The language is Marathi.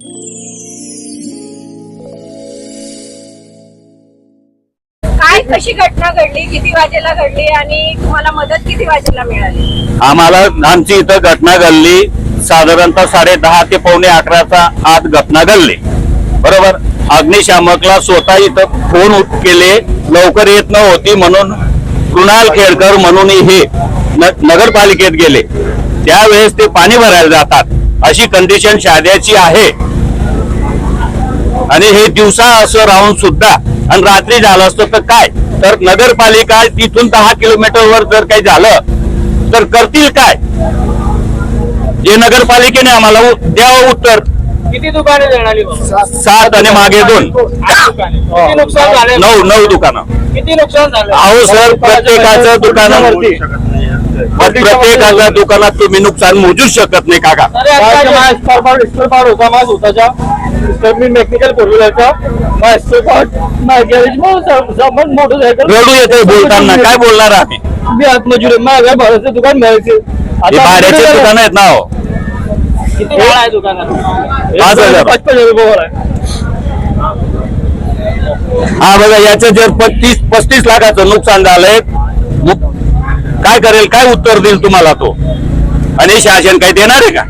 काय कशी घटना घडली? किती वाजेला घडली आणि तुम्हाला मदत किती वाजेला मिळाली? आम्हाला आमची इथं घटना घडली. साधारणतः साडे दहा ते पावणे अकराचा आत घटना घडली. बरोबर? अग्निशामकला स्वतः इथं फोन उठ केले. लवकर येत नव्हती म्हणून कृणाल खेडकर म्हणून हे न- नगरपालिकेत गेले. त्यावेळेस ते पाणी भरायला जातात. अशी कंडिशन शाद्याची आहे. आणि हे दिवसा असं राहून सुद्धा आणि रात्री झालं असतं तर काय? तर नगरपालिका तिथून दहा किलोमीटर वर जर काही झालं तर करतील काय? जे नगरपालिकेने आम्हाला द्यावं उत्तर. किती दुकाने सात आणि मागे दोन. नऊ नऊ दुकानं. किती नुकसान झालं? अहो सर प्रत्येकाचं दुकानावरती प्रत्येकाच्या दुकानात तुम्ही नुकसान मोजूच शकत नाही काका. होता माझ मी मेकॅनिकल गॅरेज मोटरसायकल रडू येते बोलताना काय बोलणार आम्ही? मी आत्मजुरी माझ्या भाड्याचं दुकान मिळायचे. भाड्याचे दुकान आहेत ना हो. किती भाडं आहे दुकानात? पाच हजार. पाच पाच हजार रुपये. हा बघा याचं जर पस्तीस पस्तीस लाखाचं नुकसान झालंय काय करेल काय उत्तर देईल तुम्हाला तो? आणि शासन काही देणार आहे का?